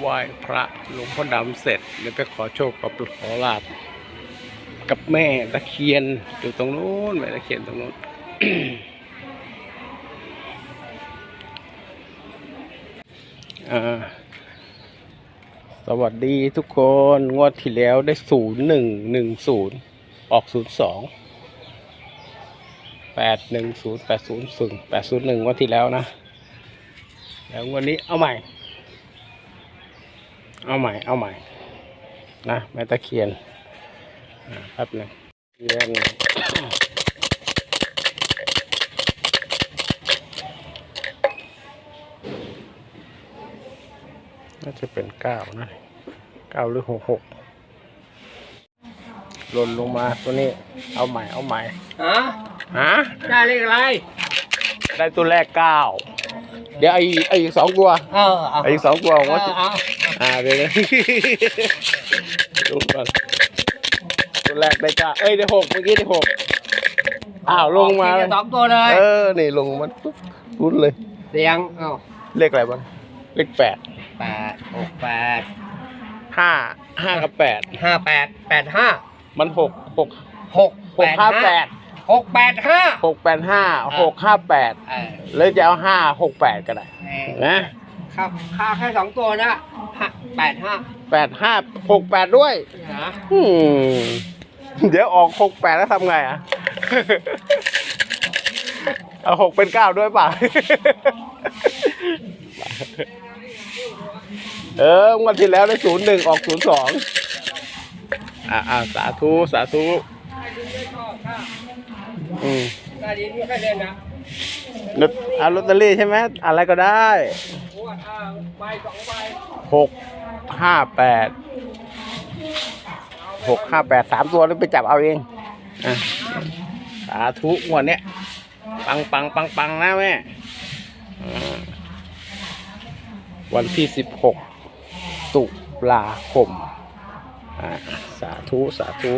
ไหว้พระหลวงพ่อดำเสร็จเดี๋ยวไปขอโชคกับขอลาบกับแม่ตะเคียนอยู่ตรงนู้นแม่ตะเคียนตรงนู้นสวัสดีทุกคนงวดที่แล้วได้ศูนย์หนึ่งหนึ่งศูนย์ออกศูนย์สองแปดหนึ่งศูนย์แปดศูนย์ศูนย์แปดศูนย์หนึ่งงวดที่แล้วนะ แล้ววันนี้เอาใหม่ เอาใหม่ เอาใหม่ นะแม่ตะเคียนอ่าแป๊บหนึงเคียนน่าจะเป็นเก้านะเก้าหรือหกหกหล่นลงมาตัวนี้ เอาใหม่ เอาใหม่ฮะฮะได้เลขอะไร ได้ตัวแรกเก้าเดี๋ยวไอ้ไอ้อีกสองตัว เออเอาไอ้อีกสองตัวผมเอว่า อเอาอ่าเดี๋ยวนะดูก่อนตัวแรกได้เก้าเอ้ยได้หกเมื่อกี้ได้หกอ้าวลงมาเอเลยสองตัวเลยเออนี่ลงมาปุ๊บรุ้นเลยเสียงเอ้าเลขอะไรบ้างเลขแปดแปดหกแปดห้าห้ากับแปดห้าแปดแปดห้ามันหกหกหกหกห้าแปดหกแปดห้าหกแปดห้าหกห้าแปดเออหรือจะเอาห้าหกแปดก็ได้เออนะ ค่าค่าแค่สองตัวนะห้าแปดห้าแปดห้าหกแปดด้วยนะอืมเดี๋ยวออกหกแปดแล้วทำไงอะ เอาหกเป็นเก้าด้วยป่ะ เออวันที่แล้วได้ศูนย์หนึ่งออกศูนย์สองอ่าอ่าสาธุ สาธุ อืมได้ดีไม่ค่อยเล่นนะลอตเอาลอตเตอรี่ใช่ไหมอะไรก็ได้ หกห้าแปดหกห้าแปดสามตัวแล้วไปจับเอาเองอะสาธุงวดเนี้ยปังปังปังปังนะแม่อ่าวันที่สิบหกตุลาคมอ่าสาธุ สาธุ